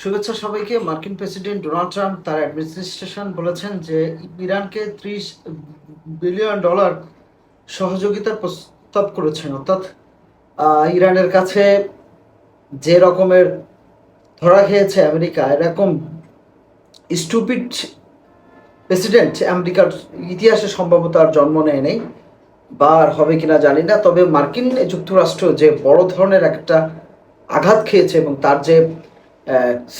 শুভেচ্ছা সবাইকে। মার্কিন প্রেসিডেন্ট ডোনাল্ড ট্রাম্প তার অ্যাডমিনিস্ট্রেশন বলেছেন যে ইরানকে ত্রিশ বিলিয়ন ডলার সহযোগিতার প্রস্তাব করেছেন। অর্থাৎ ইরানের কাছে যে রকমের ধরা খেয়েছে আমেরিকা, এরকম স্টুপিড প্রেসিডেন্ট আমেরিকার ইতিহাসে সম্ভবত আর জন্ম নেয় নেই বা আর হবে কিনা জানি না। তবে মার্কিন যুক্তরাষ্ট্র যে বড় ধরনের একটা আঘাত খেয়েছে এবং তার যে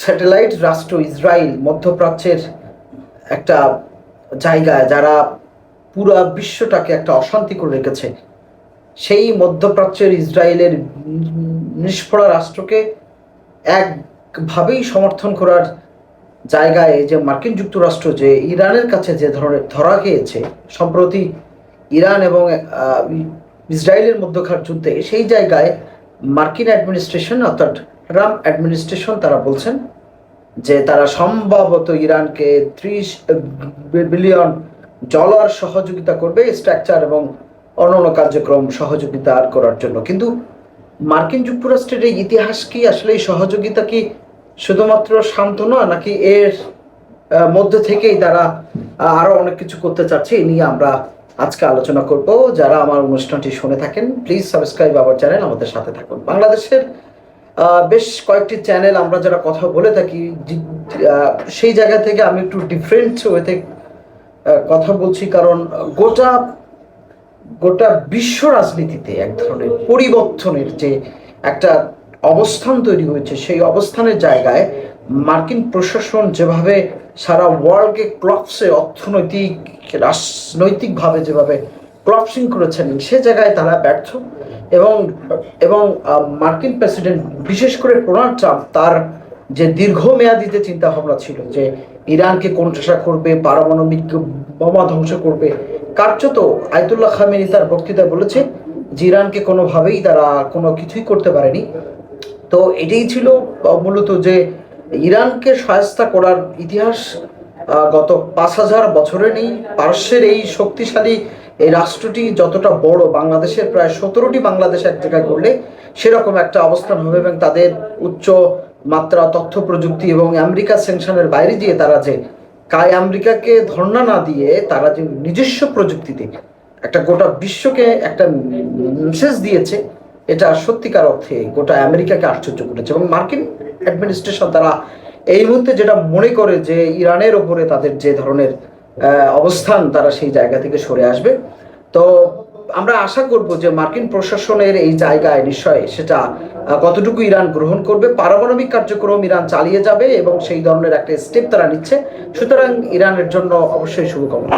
স্যাটেলাইট রাষ্ট্র ইসরায়েল মধ্যপ্রাচ্যের একটা জায়গায় যারা পুরো বিশ্বটাকে একটা অশান্তি করে রেখেছে, সেই মধ্যপ্রাচ্যের ইসরায়েলের নিষ্ফলা রাষ্ট্রকে একভাবেই সমর্থন করার জায়গায় যে মার্কিন যুক্তরাষ্ট্র, যে ইরানের কাছে যে ধরনের ধরা খেয়েছে, সম্প্রতি ইরান এবং ইসরায়েলের মধ্যকার যুদ্ধে, সেই জায়গায় মার্কিন অ্যাডমিনিস্ট্রেশন, অর্থাৎ ট্রাম্প অ্যাডমিনিস্ট্রেশন তারা বলছেন যে তারা সম্ভবত ইরানকে ত্রিশ বিলিয়ন ডলার সহযোগিতা করবে স্ট্রাকচার এবং অন্যান্য কার্যক্রম সহযোগিতা আর করার জন্য। কিন্তু মার্কিন যুক্তরাষ্ট্রের এই ইতিহাস কি আসলে এই সহযোগিতা কি শুধুমাত্র শান্ত সান্ত্বনা নাকি এর মধ্যে থেকেই তারা আহ, আরও অনেক কিছু করতে চাচ্ছে এই নিয়ে আমরা আজকে আলোচনা করব। যারা আমার অনুষ্ঠানটি শুনে থাকেন প্লিজ সাবস্ক্রাইব আবার চ্যানেল আমাদের সাথে থাকুন। বাংলাদেশের বেশ কয়েকটি চ্যানেল আমরা যারা কথা বলে থাকি সেই জায়গা থেকে আমি একটু ডিফারেন্ট ওয়েতে কথা বলছি। কারণ গোটা গোটা বিশ্ব রাজনীতিতে এক ধরনের পরিবর্তনের যে একটা অবস্থান তৈরি হয়েছে, সেই অবস্থানের জায়গায় মার্কিন প্রশাসন যেভাবে সারা ওয়ার্ল্ডকে ক্লপসে অর্থনৈতিক, রাজনৈতিকভাবে যেভাবে ক্লপসিং করেছেন, সে জায়গায় তারা ব্যর্থ। এবং এবং মার্কিন প্রেসিডেন্ট, বিশেষ করে ডোনাল্ড ট্রাম্প, তার যে দীর্ঘমেয়াদিতে চিন্তা ভাবনা ছিল যে ইরানকে কোণঠাসা করবে, পারমাণবিক বোমা ধ্বংস করবে, কার্যত আয়তুল্লাহ খামেনি তার বক্তৃতায় বলেছে যে ইরানকে কোনোভাবেই তারা কোনো কিছুই করতে পারেনি। তো এটাই ছিল মূলত যে ইরানকে সহায়তা করার ইতিহাস গত পাঁচ হাজার বছরে নেই পারস্যের এই শক্তিশালী এই রাষ্ট্রটি যতটা বড়, বাংলাদেশের প্রায় সতেরোটি বাংলাদেশ এক জায়গায় করলে সেরকম একটা অবস্থান হবে এবং তাদের উচ্চ মাত্রা তথ্য প্রযুক্তি এবং আমেরিকা সেনশনের বাইরে দিয়ে তারা যে কায় আমেরিকাকে ধর্ণা না দিয়ে তারা যে নিজস্ব প্রযুক্তিতে একটা গোটা বিশ্বকে একটা মেসেজ দিয়েছে, এটা সত্যিকার অর্থে গোটা আমেরিকাকে আশ্চর্য করেছে এবং মার্কিন অ্যাডমিনিস্ট্রেশন তারা এই মুহূর্তে যেটা মনে করে যে ইরানের ওপরে তাদের যে ধরনের অবস্থান তারা সেই জায়গা থেকে সরে আসবে। তো আমরা আশা করব যে মার্কিন প্রশাসনের এই জায়গায় নিশ্চয় সেটা কতটুকু ইরান গ্রহণ করবে, পারমাণবিক কার্যক্রম ইরান চালিয়ে যাবে এবং সেই ধরনের একটা স্টেপ তারা নিচ্ছে। সুতরাং ইরানের জন্য অবশ্যই শুভকামনা।